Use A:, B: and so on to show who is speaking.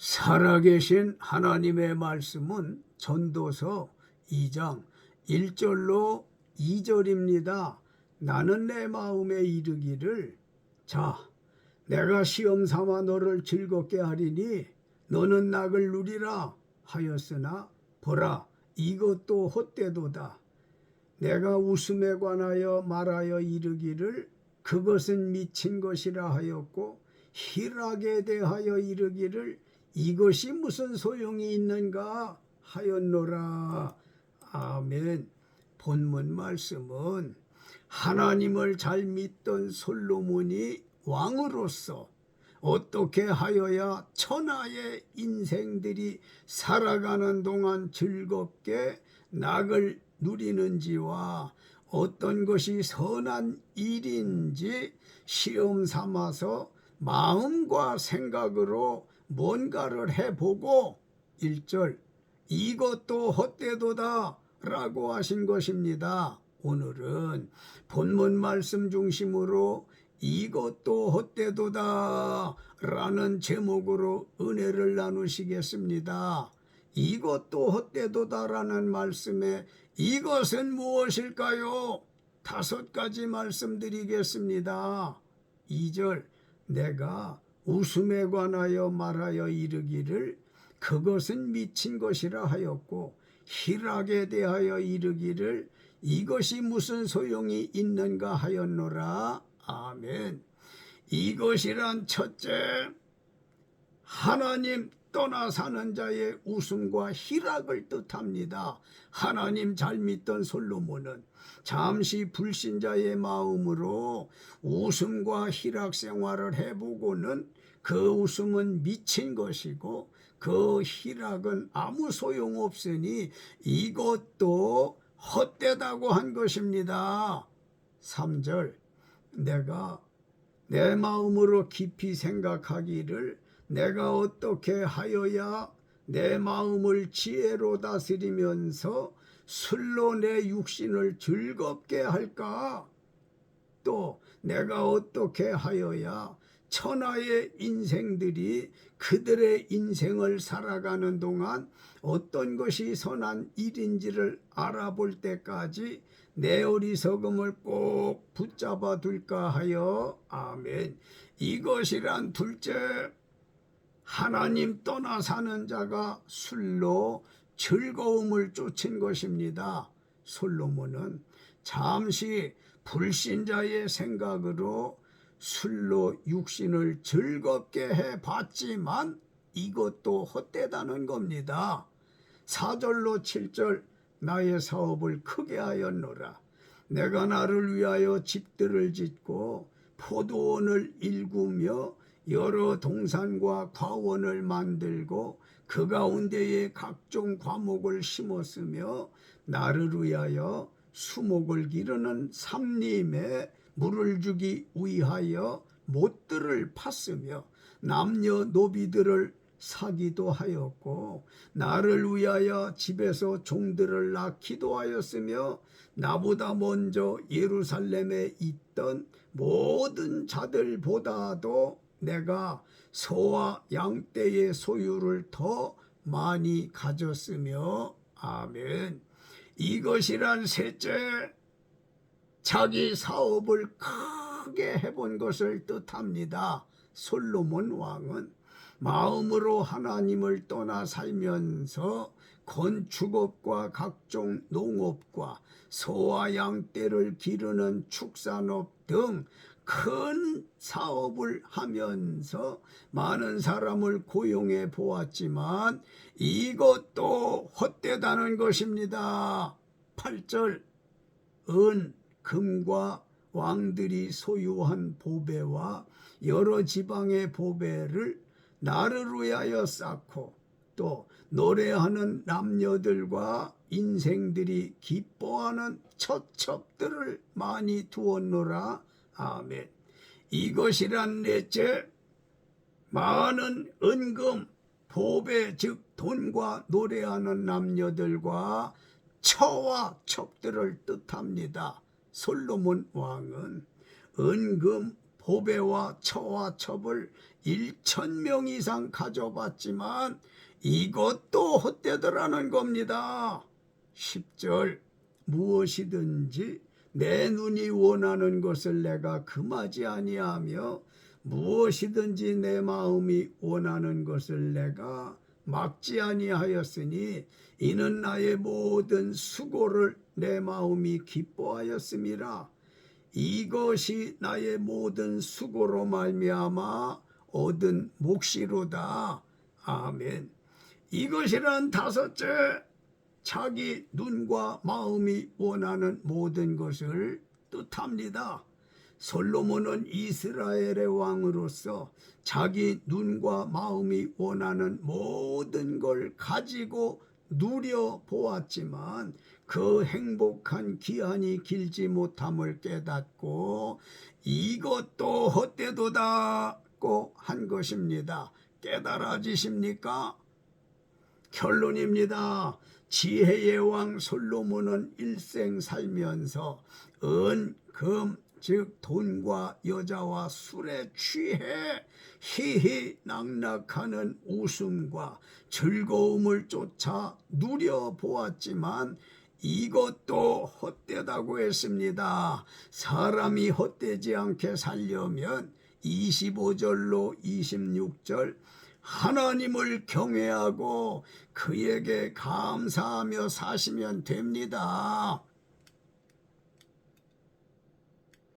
A: 살아계신 하나님의 말씀은 전도서 2장 1절로 2절입니다. 나는 내 마음에 이르기를 자 내가 시험 삼아 너를 즐겁게 하리니 너는 낙을 누리라 하였으나 보라 이것도 헛되도다. 내가 웃음에 관하여 말하여 이르기를 그것은 미친 것이라 하였고 희락에 대하여 이르기를 이것이 무슨 소용이 있는가 하였노라. 아멘. 본문 말씀은 하나님을 잘 믿던 솔로몬이 왕으로서 어떻게 하여야 천하의 인생들이 살아가는 동안 즐겁게 낙을 누리는지와 어떤 것이 선한 일인지 시험 삼아서 마음과 생각으로 뭔가를 해보고 1절 이것도 헛되도다 라고 하신 것입니다. 오늘은 본문 말씀 중심으로 이것도 헛되도다 라는 제목으로 은혜를 나누시겠습니다. 이것도 헛되도다 라는 말씀에 이것은 무엇일까요? 다섯 가지 말씀드리겠습니다. 2절 내가 웃음에 관하여 말하여 이르기를 그것은 미친 것이라 하였고 희락에 대하여 이르기를 이것이 무슨 소용이 있는가 하였노라. 아멘. 이것이란 첫째, 하나님 떠나 사는 자의 웃음과 희락을 뜻합니다. 하나님 잘 믿던 솔로몬은 잠시 불신자의 마음으로 웃음과 희락 생활을 해보고는 그 웃음은 미친 것이고 그 희락은 아무 소용 없으니 이것도 헛되다고 한 것입니다. 3절 내가 내 마음으로 깊이 생각하기를 내가 어떻게 하여야 내 마음을 지혜로 다스리면서 술로 내 육신을 즐겁게 할까? 또 내가 어떻게 하여야 천하의 인생들이 그들의 인생을 살아가는 동안 어떤 것이 선한 일인지를 알아볼 때까지 내 어리석음을 꼭 붙잡아 둘까 하여 아멘. 이것이란 둘째 하나님 떠나 사는 자가 술로 즐거움을 쫓은 것입니다. 솔로몬은 잠시 불신자의 생각으로 술로 육신을 즐겁게 해 봤지만 이것도 헛되다는 겁니다. 4절로 7절 나의 사업을 크게 하였노라. 내가 나를 위하여 집들을 짓고 포도원을 일구며 여러 동산과 과원을 만들고 그 가운데에 각종 과목을 심었으며 나를 위하여 수목을 기르는 삼림에 물을 주기 위하여 못들을 팠으며 남녀 노비들을 사기도 하였고 나를 위하여 집에서 종들을 낳기도 하였으며 나보다 먼저 예루살렘에 있던 모든 자들보다도 내가 소와 양떼의 소유를 더 많이 가졌으며 아멘. 이것이란 셋째 자기 사업을 크게 해본 것을 뜻합니다. 솔로몬 왕은 마음으로 하나님을 떠나 살면서 건축업과 각종 농업과 소와 양떼를 기르는 축산업 등 큰 사업을 하면서 많은 사람을 고용해 보았지만 이것도 헛되다는 것입니다. 8절 은 금과 왕들이 소유한 보배와 여러 지방의 보배를 나를 위하여 쌓고 또 노래하는 남녀들과 인생들이 기뻐하는 처첩들을 많이 두었노라. 아멘. 이것이란 넷째 많은 은금, 보배 즉 돈과 노래하는 남녀들과 처와 첩들을 뜻합니다. 솔로몬 왕은 은금, 보배와 처와 첩을 1천 명 이상 가져봤지만 이것도 헛되더라는 겁니다. 10절 무엇이든지 내 눈이 원하는 것을 내가 금하지 아니하며 무엇이든지 내 마음이 원하는 것을 내가 막지 아니하였으니 이는 나의 모든 수고를 내 마음이 기뻐하였음이라. 이것이 나의 모든 수고로 말미암아 얻은 몫이로다. 아멘. 이것이란 다섯째 자기 눈과 마음이 원하는 모든 것을 뜻합니다. 솔로몬은 이스라엘의 왕으로서 자기 눈과 마음이 원하는 모든 걸 가지고 누려 보았지만 그 행복한 기한이 길지 못함을 깨닫고 이것도 헛되도다고 한 것입니다. 깨달아지십니까? 결론입니다. 지혜의 왕 솔로몬은 일생 살면서 은, 금, 즉 돈과 여자와 술에 취해 희희 낙락하는 웃음과 즐거움을 쫓아 누려보았지만 이것도 헛되다고 했습니다. 사람이 헛되지 않게 살려면 25절로 26절 하나님을 경외하고 그에게 감사하며 사시면 됩니다.